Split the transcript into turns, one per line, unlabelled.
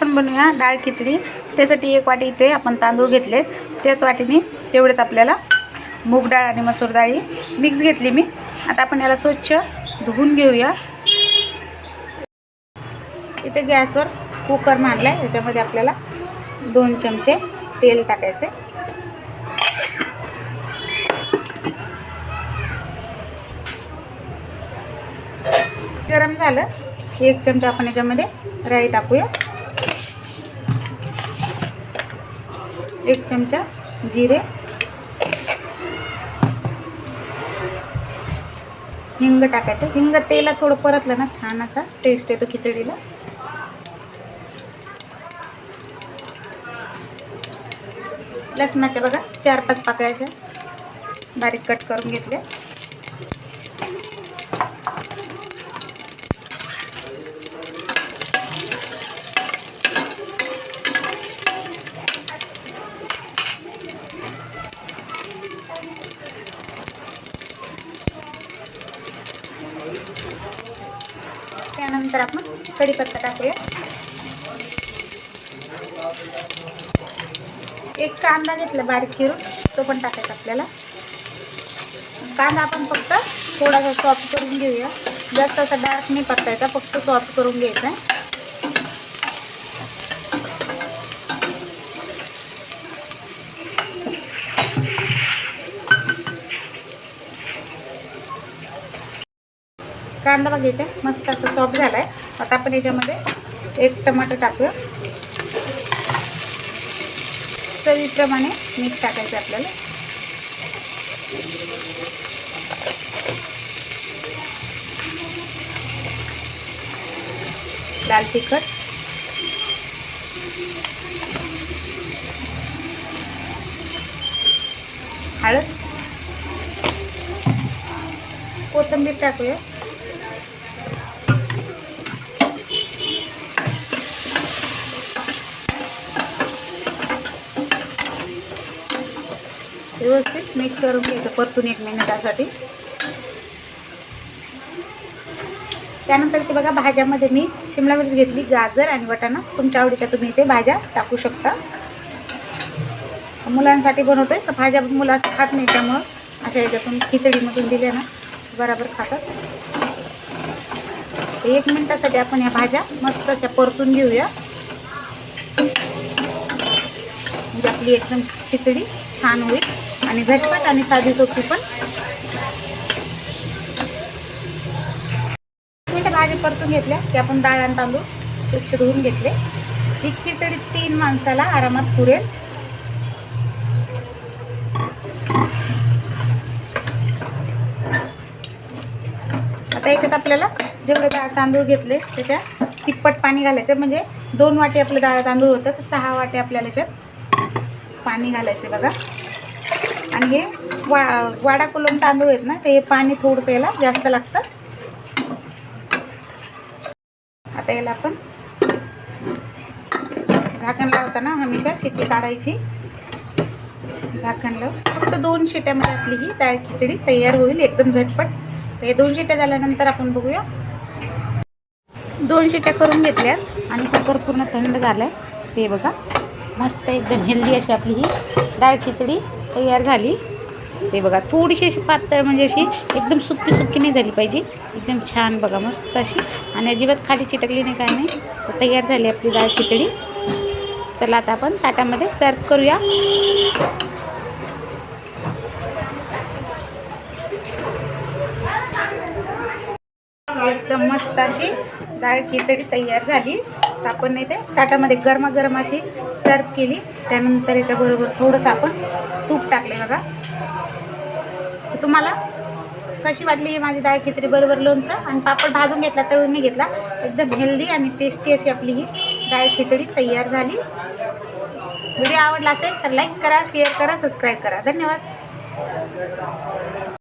आपण बनवूया डाळ खिचडी. त्यासाठी एक वाटी इथे आपण तांदूळ घेतले त्याच वाटीने तेवढेच आपल्याला मूग डाळ आणि मसूर डाळी मिक्स घेतली मी. आता आपण याला स्वच्छ धुवून घेऊया. इथे गॅसवर कुकर मांडला आहे याच्यामध्ये आपल्याला दोन चमचे तेल टाकायचे गरम झालं. एक चमचा आपण याच्यामध्ये राई टाकूया. एक चमचा जिरे. हिंग टाकायचं. हिंग तेला थोडं परतलं ना छान असा टेस्ट येतो खिचडीला. लसणाच्या बघा चार पाच पाकळ्याच्या बारीक कट करून घेतल्या. त्यानंतर आपण कढीपत्ता टाकूया. एक कांदा घेतला बारीक चिरून तो पण टाकायचा आपल्याला. कांदा आपण फक्त थोडासा सॉफ्ट करून घेऊया. जास्त असा डार्क नाही परतायचा फक्त सॉफ्ट करून घ्यायचा कांदा बघायचा मस्त असं सॉफ्ट झाला आहे आता आपण याच्यामध्ये एक टमाटर टाकूया. चवीप्रमाणे मीठ टाकायचं आपल्याला. लाल तिखट. हळद. कोथिंबीर टाकूया. व्यवस्थित मिक्स करून घ्यायचं परतून एक मिनिटासाठी त्यानंतर ते बघा भाज्यामध्ये मी शिमला मिरच घेतली गाजर आणि वटाणा. तुमच्या आवडीच्या तुम्ही इथे भाज्या टाकू शकता. मुलांसाठी बनवतोय तर भाज्या मुलं असं खात नाही त्यामुळं अशा याच्यातून खिचडीमधून दिल्या ना बराबर खातात. एक मिनटासाठी आपण ह्या भाज्या मस्त अशा परतून घेऊया. म्हणजे आपली एकदम खिचडी छान होईल. आणि झटपट आणि साधी सोपी पण. मिनिटं भाजी परतून घेतल्या. की आपण डाळ आणि तांदूळ स्वच्छ धुवून घेतले. ही खिचडी तीन माणसाला आरामात पुरेल. आता याच्यात आपल्याला जेवढे डाळ तांदूळ घेतले त्याच्या तिप्पट पाणी घालायचं. म्हणजे दोन वाटे आपलं डाळ तांदूळ होतं तर सहा वाटे आपल्याला याच्यात पाणी घालायचं बघा. आणि हे वा वाडा कोलम तांदूळ आहेत ना ते पाणी थोडंसं याला जास्त लागतं. आता याला आपण झाकण लावताना हमेशा शिट्टी काढायची. झाकण लाव फक्त दोन शिट्यामध्ये आपली ही डाळ खिचडी तयार होईल एकदम झटपट. तर हे दोन शिट्या झाल्यानंतर आपण बघूया. दोन शिट्या करून घेतल्या आणि कुकर पूर्ण थंड झालं आहे ते बघा मस्त एकदम हेल्दी अशी आपली ही डाळ खिचडी. तयार झाली. ते बघा थोडीशी अशी पातळ म्हणजे अशी एकदम सुक्की सुक्की नाही झाली पाहिजे. एकदम छान बघा मस्त अशी. आणि अजिबात खाली चिटकली नाही काय नाही. तर तयार झाली आपली डाळ खिचडी. चला आता आपण ताटामध्ये सर्व करूया. एकदम मस्त अशी डाळ खिचडी तयार झाली. तर आपण इथे ताटामध्ये गरमागरम अशी सर्व केली. त्यानंतर याच्याबरोबर थोडंसं आपण तूप टाकले बघा. तर तुम्हाला कशी वाटली ही माझी डाळ खिचडी? बरोबर लोणचं आणि पापड भाजून घेतला तळून मी घेतला. एकदम हेल्दी आणि टेस्टी अशी आपली ही डाळ खिचडी तयार झाली. व्हिडिओ आवडला असेल तर लाईक करा शेअर करा सबस्क्राईब करा. धन्यवाद.